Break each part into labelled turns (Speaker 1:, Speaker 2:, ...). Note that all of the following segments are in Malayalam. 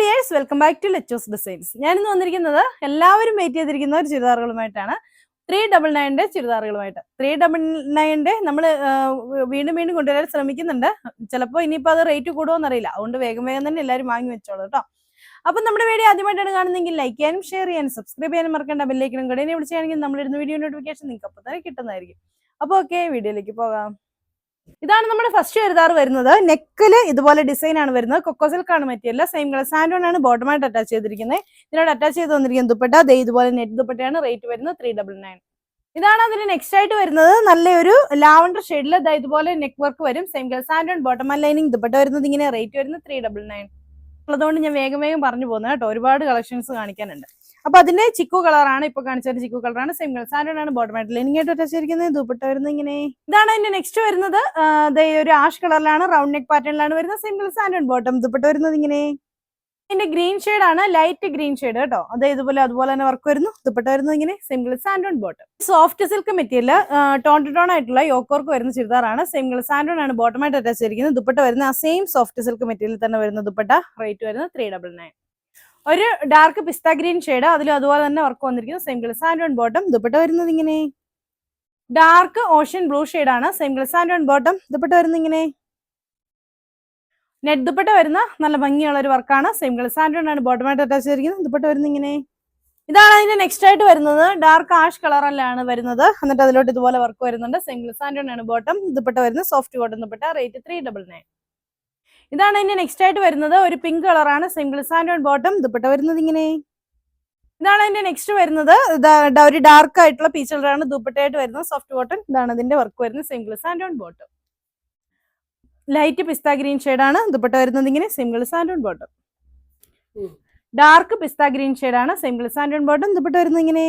Speaker 1: Dears welcome back to Lecho's designs ഞാനിന്ന് വന്നിരിക്കുന്നത് എല്ലാവരും വെയിറ്റ് ചെയ്തിരിക്കുന്ന ഒരു ചുരിദാറുകളുമായിട്ടാണ്. ത്രീ ഡബിൾ നയന്റെ ചുരിദാറുകളുമായിട്ട്. ത്രീ ഡബിൾ നയന്റെ നമ്മൾ വീണ്ടും വീണ്ടും കൊണ്ടുവരാൻ ശ്രമിക്കുന്നുണ്ട്. ചിലപ്പോൾ ഇനിയിപ്പോൾ അത് റേറ്റ് കൂടുമോ എന്നറിയില്ല അതുകൊണ്ട് വേഗം വേഗം തന്നെ എല്ലാവരും വാങ്ങി വെച്ചോളൂ കേട്ടോ. അപ്പം നമ്മുടെ വീഡിയോ ആദ്യമായിട്ടാണ് കാണുന്നതെങ്കിൽ ലൈക്ക് ചെയ്യാനും ഷെയർ ചെയ്യാനും സബ്സ്ക്രൈബ് ചെയ്യാനും മറക്കേണ്ട. ബെല്ലേക്കിനും കൂടെ വിളിച്ചാണെങ്കിൽ നമ്മളിരുന്ന് വീഡിയോ നോട്ടിഫിക്കേഷൻ നിങ്ങൾക്ക് അപ്പോൾ തന്നെ കിട്ടുന്നതായിരിക്കും. അപ്പോൾ ഓക്കെ വീഡിയോയിലേക്ക് പോകാം. ഇതാണ് നമ്മുടെ ഫസ്റ്റ് ചുരിദാർ വരുന്നത്. നെക്കിൽ ഇതുപോലെ ഡിസൈൻ ആണ് വരുന്നത്. കൊക്കോ സിൽക്ക് ആണ് material same colour sand on ആണ് ബോട്ടമായിട്ട് അറ്റാച്ച് ചെയ്തിരിക്കുന്നത്. ഇതിനോട് അറ്റാച്ച് ചെയ്ത് വന്നിരിക്കുന്ന ദുപ്പട്ട ദേ ഇതുപോലെ നെറ്റ് ദുപ്പട്ടയാണ്. റേറ്റ് വരുന്നത് ത്രീ ഡബിൾ നയൻ ഇതാണ് അതിന് നെക്സ്റ്റ് ആയിട്ട് വരുന്നത്. നല്ലൊരു ലാവണ്ടർ ഷെയ്ഡിൽ ഇതുപോലെ നെക്ക് വർക്ക് വരും. Same colour sand on bottom lining dupatta വരുന്നത് ഇങ്ങനെ റേറ്റ് വരുന്നത് ത്രീ ഡബിൾ നയൻ ഉള്ളതുകൊണ്ട് ഞാൻ വേഗം വേഗം പറഞ്ഞു പോകുന്നത് കേട്ടോ. ഒരുപാട് കളക്ഷൻസ് കാണിക്കാനുണ്ട്. അപ്പൊ അതിന്റെ ചിക്കു കളറാണ് ഇപ്പൊ കാണിച്ചത് ചിക്കു കളറാണ് സെയിം കളർ സാൻഡോൺ ആണ് ബോട്ടം ആയിട്ട് ലൈനിങ് ആയിട്ട് അറ്റാച്ച് ചെയ്തിരിക്കുന്നത് ദുപ്പട്ട വരുന്നത് ഇങ്ങനെ. ഇതാണ് അതിന്റെ നെക്സ്റ്റ് വരുന്നത്. ഒരു ആഷ് കളറിലാണ് റൗണ്ട് നെക്ക് പാറ്റേണിലാണ് വരുന്നത്. Same colour sand on bottom dupatta വരുന്നത് ഇങ്ങനെ. ഇതിന്റെ ഗ്രീൻ ഷെയ്ഡ് ആണ് ലൈറ്റ് ഗ്രീൻ ഷെയ്ഡ് കേട്ടോ. അത് ഇതുപോലെ അതുപോലെ തന്നെ വർക്ക് വരുന്നു. ദുപ്പട്ട വരുന്നത് ഇങ്ങനെ same colour sand on bottom soft silk material tone to tone ആയിട്ടുള്ള യോക്കോർക്ക് വരുന്ന ചുരിദാറാണ് സിംഗിൾ സാൻഡോൺ ആണ് ബോട്ടമായിട്ട് അറ്റാച്ച് ചെയ്തിരിക്കുന്നത്. ദുപ്പട്ട വരുന്ന ആ സെയിം സോഫ്റ്റ് സിൽക്ക് മെറ്റീരിയൽ തന്നെ വരുന്ന ദുപ്പട്ട. റേറ്റ് വരുന്നത് ത്രീ ഡബിൾ നയൻ ഒരു ഡാർക്ക് പിസ്ത ഗ്രീൻ ഷെയ്ഡ് അതിലും അതുപോലെ തന്നെ വർക്ക് വന്നിരിക്കുന്നു. സെയിം വന്നിരിക്കുന്നത് ആൻഡ് സാൻഡോൺ ബോട്ടം ദുപ്പട്ട വരുന്നത് ഇങ്ങനെ. ഡാർക്ക് ഓഷ്യൻ ബ്ലൂ ഷെയ്ഡ് ആണ്. Same ഗിൾസ് and sand on bottom dupatta വരുന്നത് ഇങ്ങനെ. നെറ്റ് ദുപ്പട്ട വരുന്ന നല്ല ഭംഗിയുള്ള ഒരു വർക്കാണ് സെയിം കളർ സാൻഡോൺ ആണ് ബോട്ടമായിട്ട് അറ്റാച്ച് ചെയ്തിരിക്കുന്നത്. ദുപ്പട്ട വരുന്നത് ഇങ്ങനെ. ഇതാണ് അതിന്റെ നെക്സ്റ്റ് ആയിട്ട് വരുന്നത്. ഡാർക്ക് ആഷ് കളറിലാണ് വരുന്നത്. എന്നിട്ട് അതിലോട്ട് ഇതുപോലെ വർക്ക് വരുന്നുണ്ട്. സെയിം കളർ സാൻഡോൺ ആണ് ബോട്ടം ദുപ്പട്ട വരുന്നത് soft cotton dupatta. Rate three double nine ഇതാണ് ഇനി നെക്സ്റ്റ് ആയിട്ട് വരുന്നത്. ഒരു പിങ്ക് കളറാണ് സിംഗിൾ സാൻഡ് ബോട്ടം ദുപ്പട്ട വരുന്നത് ഇങ്ങനെ. ഇതാണ് അതിന്റെ നെക്സ്റ്റ് വരുന്നത്. ഒരു ഡാർക്ക് ആയിട്ടുള്ള പീച്ച് കളറാണ് ദുപ്പട്ടയായിട്ട് വരുന്നത്. സോഫ്റ്റ് കോട്ടൺ ഇതാണ് അതിന്റെ വർക്ക് വരുന്നത്. Single സാൻഡോൺ bottom light pista green ആണ്. ദുപ്പട്ട വരുന്നത് ഇങ്ങനെ. Single sand on bottom dark pista green ആണ്. Single sand on bottom dupatta വരുന്നത് ഇങ്ങനെ.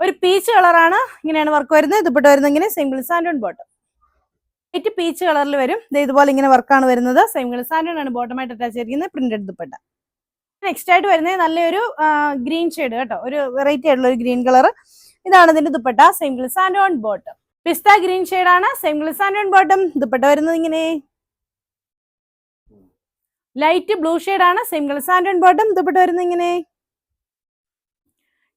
Speaker 1: ഒരു പീച്ച് കളറാണ് ഇങ്ങനെയാണ് വർക്ക് വരുന്നത്. ദുപ്പട്ട വരുന്നത് ഇങ്ങനെ. സിംഗിൾ സാൻഡോൺ ബോട്ടം ലൈറ്റ് പീച്ച് കളറിൽ വരും. ഇതുപോലെ ഇങ്ങനെ വർക്കാണ് വരുന്നത്. സെയിം കളർ ആണ് ബോട്ടമായിട്ട് അറ്റാച്ച് ചെയ്തിരിക്കുന്നത്. പ്രിന്റഡ് ദുപ്പട്ട നെക്സ്റ്റ് ആയിട്ട് വരുന്നത് നല്ലൊരു ഗ്രീൻ ഷെയ്ഡ് കേട്ടോ. ഒരു വെറൈറ്റി ആയിട്ടുള്ള ഒരു ഗ്രീൻ കളർ ഇതാണ് ഇതിന്റെ dupatta. Same colour sand on bottom pista green ആണ്. സാൻഡ് ഓൺ ബോട്ടം ദുപ്പട്ട വരുന്നത് ഇങ്ങനെ. ലൈറ്റ് ബ്ലൂ ആണ്. സാൻഡ് ഓൺ ബോട്ടം ദുപ്പട്ട വരുന്നത് ഇങ്ങനെ.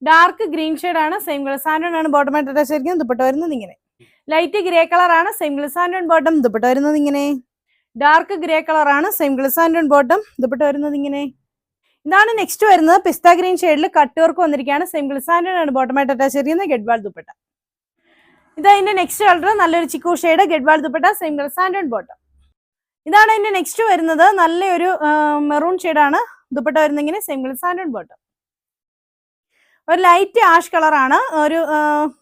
Speaker 1: ഡാർക്ക് ഗ്രീൻ ആണ്. സാൻഡ് ഓൺ ആണ് ബോട്ടമായിട്ട് അറ്റാച്ച് ചെയ്തിരിക്കുന്നത്. ദുപ്പട്ട വരുന്നത് ഇങ്ങനെ. ലൈറ്റ് ഗ്രേ ആണ് സിംഗിൾ ആൻഡ് ബോട്ടം ദുപ്പട്ട വരുന്നത് ഇങ്ങനെ. ഡാർക്ക് ഗ്രേ ആണ് സിംഗിൾ ആൻഡ് ബോട്ടം ദുപ്പട്ട വരുന്നത് ഇങ്ങനെ. ഇതാണ് നെക്സ്റ്റ് വരുന്നത്. പിസ്ത ഗ്രീൻ ഷെയ്ഡിൽ കട്ട് വർക്ക് വന്നിരിക്കുകയാണ്. സിംഗിൾ സാൻഡോൺ ആണ് ബോട്ടമായിട്ട് അറ്റാച്ച് ചെയ്യുന്ന ഗഡ്വാൾ ദുപ്പട്ട. ഇത് അതിന്റെ നെക്സ്റ്റ് കളർ നല്ലൊരു chiku shade Gadwal dupatta single and bottom ഇതാണ് അതിന്റെ നെക്സ്റ്റ് വരുന്നത്. നല്ലൊരു മെറൂൺ ഷെയ്ഡാണ് ദുപ്പട്ട വരുന്നെങ്കിൽ സിംഗിൾ ആൻഡ് ബോട്ടം ഒരു ലൈറ്റ് ആഷ് കളറാണ് ഒരു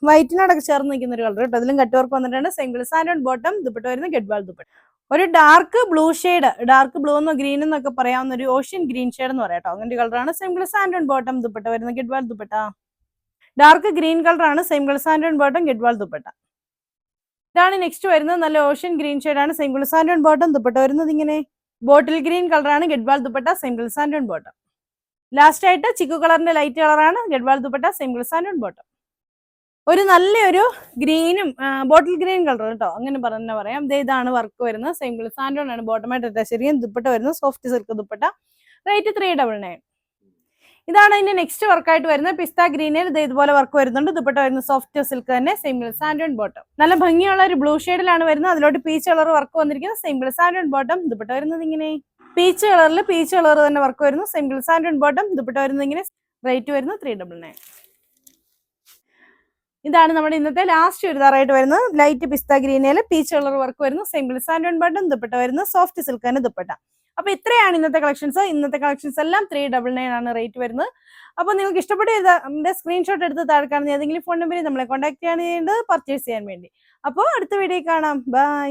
Speaker 1: വൈറ്റിനോടൊക്കെ ചേർന്ന് നിൽക്കുന്ന ഒരു കളർ കേട്ടോ. അതിലും കട്ട് വർക്ക് വന്നിട്ടുണ്ട്. Single sand on bottom dupatta വരുന്ന ഗെഡ്വാൾ ദുപ്പട്ട. ഒരു dark blue shade dark blue എന്നോ ഗ്രീൻ എന്നൊക്കെ പറയാവുന്ന ഒരു ഓഷ്യൻ ഗ്രീൻ ഷെയ്ഡ് എന്ന് പറയാം അങ്ങനെ കളറാണ് സിംഗിൾ സാൻഡോൺ ബോട്ടം ദുപ്പട്ട വരുന്ന ഗെഡ്വാൾ ദുപ്പട്ട. ഡാർക്ക് ഗ്രീൻ കളറാണ് single sand on bottom Gadwal dupatta. ഇതാണ് നെക്സ്റ്റ് വരുന്നത്. നല്ല ഓഷ്യൻ ഗ്രീൻ ആണ്. Single sand on bottom dupatta വരുന്നത് ഇങ്ങനെ. ബോട്ടിൽ ഗ്രീൻ കളറാണ് Gadwal dupatta. Single sand on bottom last ആയിട്ട് ചിക്കു കളറിന്റെ ലൈറ്റ് കളറാണ് Gadwal dupatta single sand bottom ഒരു നല്ലൊരു ഗ്രീനും ബോട്ടിൽ ഗ്രീൻ കളർ കേട്ടോ. അങ്ങനെ പറഞ്ഞ പറയാം. ഇതാണ് വർക്ക് വരുന്നത്. സിംഗിൾ സാൻഡോൺ ആണ്. ബോട്ടമായിട്ട് അറ്റാച്ച് ശരിയും ദുപ്പട്ട വരുന്നത്. Soft silk dupatta. Rate three double nine ഇതാണ് അതിന്റെ നെക്സ്റ്റ് വർക്കായിട്ട് വരുന്നത്. പിസ്ത ഗ്രീനിൽ ഇത് ഇതുപോലെ വർക്ക് വരുന്നുണ്ട്. ദുപ്പട്ട വരുന്ന സോഫ്റ്റ് സിൽക്ക് തന്നെ. സിംഗിൾ സാൻഡോൺ ബോട്ടം നല്ല ഭംഗിയുള്ള ഒരു ബ്ലൂ ഷെയ്ഡിലാണ് വരുന്നത്. അതിലോട്ട് പീച്ച് കളർ വർക്ക് വന്നിരിക്കുന്നത്. Single sand on bottom dupatta വരുന്നത് ഇങ്ങനെ. പീച്ച് കളറിൽ പീച്ച് കളർ തന്നെ വർക്ക് വരുന്നു. സിംഗിൾ സാൻഡ് ബോട്ടം ദുപ്പട്ട വരുന്നത് ഇങ്ങനെ റേറ്റ് വരുന്നു. ത്രീ ഡബിൾ നയൻ ഇതാണ് നമ്മുടെ ഇന്നത്തെ ലാസ്റ്റ് ചുരിദാറായിട്ട് വരുന്നത്. ലൈറ്റ് പിസ്ത ഗ്രീനിൽ പീച്ച് കളർ വർക്ക് വരുന്നു. സിംഗിൾ സാൻഡ് ബട്ടൺ ദുപ്പട്ട വരുന്നു. സോഫ്റ്റ് സിൽക്ക് തന്നെ ദുപ്പട്ട. അപ്പൊ ഇത്രയാണ് ഇന്നത്തെ കളക്ഷൻസ് ഇന്നത്തെ കളക്ഷൻസ് എല്ലാം ത്രീ ഡബിൾ നയൻ ആണ് റേറ്റ് വരുന്നത്. അപ്പോൾ നിങ്ങൾക്ക് ഇഷ്ടപ്പെട്ട സ്ക്രീൻഷോട്ട് എടുത്ത് താഴെ കാണുന്ന ഏതെങ്കിലും ഫോൺ നമ്പറിൽ നമ്മളെ കോൺടാക്ട് ചെയ്യാണ് ചെയ്യേണ്ടത് പർച്ചേസ് ചെയ്യാൻ വേണ്ടി. അപ്പോൾ അടുത്ത വീഡിയോ കാണാം. ബൈ